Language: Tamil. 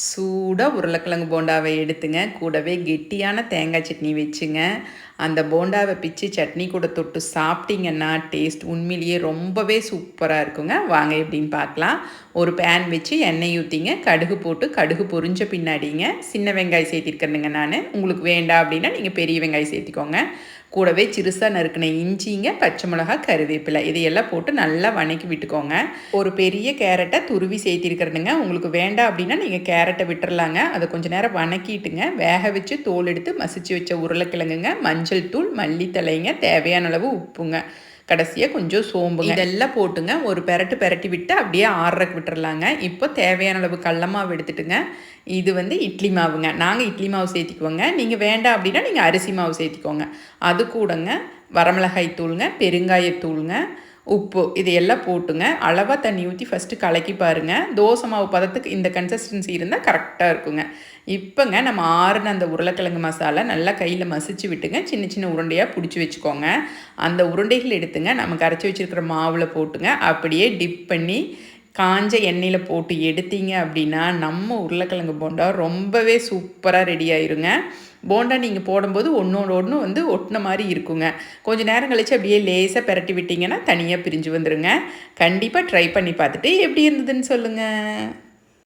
சூடாக உருளைக்கிழங்கு போண்டாவை எடுத்துங்க. கூடவே கெட்டியான தேங்காய் சட்னி வச்சுங்க. அந்த போண்டாவை பிச்சு சட்னி கூட தொட்டு சாப்பிட்டீங்கன்னா டேஸ்ட் உண்மையிலேயே ரொம்பவே சூப்பராக இருக்குங்க. வாங்க எப்படின்னு பார்க்கலாம். ஒரு பேன் வச்சு எண்ணெய் ஊற்றிங்க கடுகு போட்டு கடுகு பொரிஞ்ச பின்னாடிங்க. சின்ன வெங்காயம் சேர்த்திருக்கிறேனுங்க நான். உங்களுக்கு வேண்டாம் அப்படின்னா நீங்கள் பெரிய வெங்காயம் சேர்த்திக்கோங்க. கூடவே சிறுசாக நறுக்கின இஞ்சிங்க பச்சை மிளகா கருவேப்பிலை இதையெல்லாம் போட்டு நல்லா வணக்கி விட்டுக்கோங்க. ஒரு பெரிய கேரட்டை துருவி சேர்த்திருக்கிறதுங்க. உங்களுக்கு வேண்டாம் அப்படின்னா நீங்கள் கேரட்டை விட்டுறலாங்க. அதை கொஞ்சம் நேரம் வணக்கிட்டுங்க. வேக வச்சு தோல் எடுத்து மசிச்சு வச்ச உருளைக்கிழங்குங்க மஞ்சள் தூள் மல்லித்தலைங்க தேவையான அளவு உப்புங்க. கடைசியாக கொஞ்சம் சோம்பு இதெல்லாம் போட்டுங்க. ஒரு பெரட்டு பெரட்டி விட்டு அப்படியே ஆறுறக்கு விட்டுறலாங்க. இப்போ தேவையான அளவு கடல மாவு எடுத்துட்டுங்க. இது வந்து இட்லி மாவுங்க. நாங்கள் இட்லி மாவு சேர்த்திக்குவோங்க. நீங்கள் வேண்டாம் அப்படின்னா நீங்கள் அரிசி மாவு சேர்த்திக்கோங்க. அது கூடங்க வரமிளகாய் தூளுங்க பெருங்காயத்தூளுங்க உப்பு இதையெல்லாம் போட்டுங்க. அளவாக தண்ணி ஊற்றி ஃபஸ்ட்டு கலக்கி பாருங்கள் தோசை மாவு பதத்துக்கு இந்த கன்சிஸ்டன்சி இருந்தால் கரெக்டாக இருக்குங்க. இப்போங்க நம்ம ஆறுன அந்த உருளைக்கிழங்கு மசாலா நல்லா கையில் மசிச்சு விட்டுங்க. சின்ன சின்ன உருண்டையாக பிடிச்சி வச்சுக்கோங்க. அந்த உருண்டைகள் எடுத்துங்க. நம்ம கரைச்சி வச்சுருக்கிற மாவில் போட்டுங்க. அப்படியே டிப் பண்ணி காஞ்ச எண்ணெயில் போட்டு எடுத்தீங்க அப்படின்னா நம்ம உருளைக்கிழங்கு போண்டா ரொம்பவே சூப்பராக ரெடி ஆயிருங்க. போண்டா நீங்கள் போடும்போது ஒன்றோட ஒன்று வந்து ஒட்டின மாதிரி இருக்குங்க. கொஞ்சம் நேரம் கழித்து அப்படியே லேசாக பெரட்டி விட்டிங்கன்னா தனியாக பிரிஞ்சு வந்துடுங்க கண்டிப்பாக ட்ரை பண்ணி பார்த்துட்டு எப்படி இருந்ததுன்னு சொல்லுங்கள்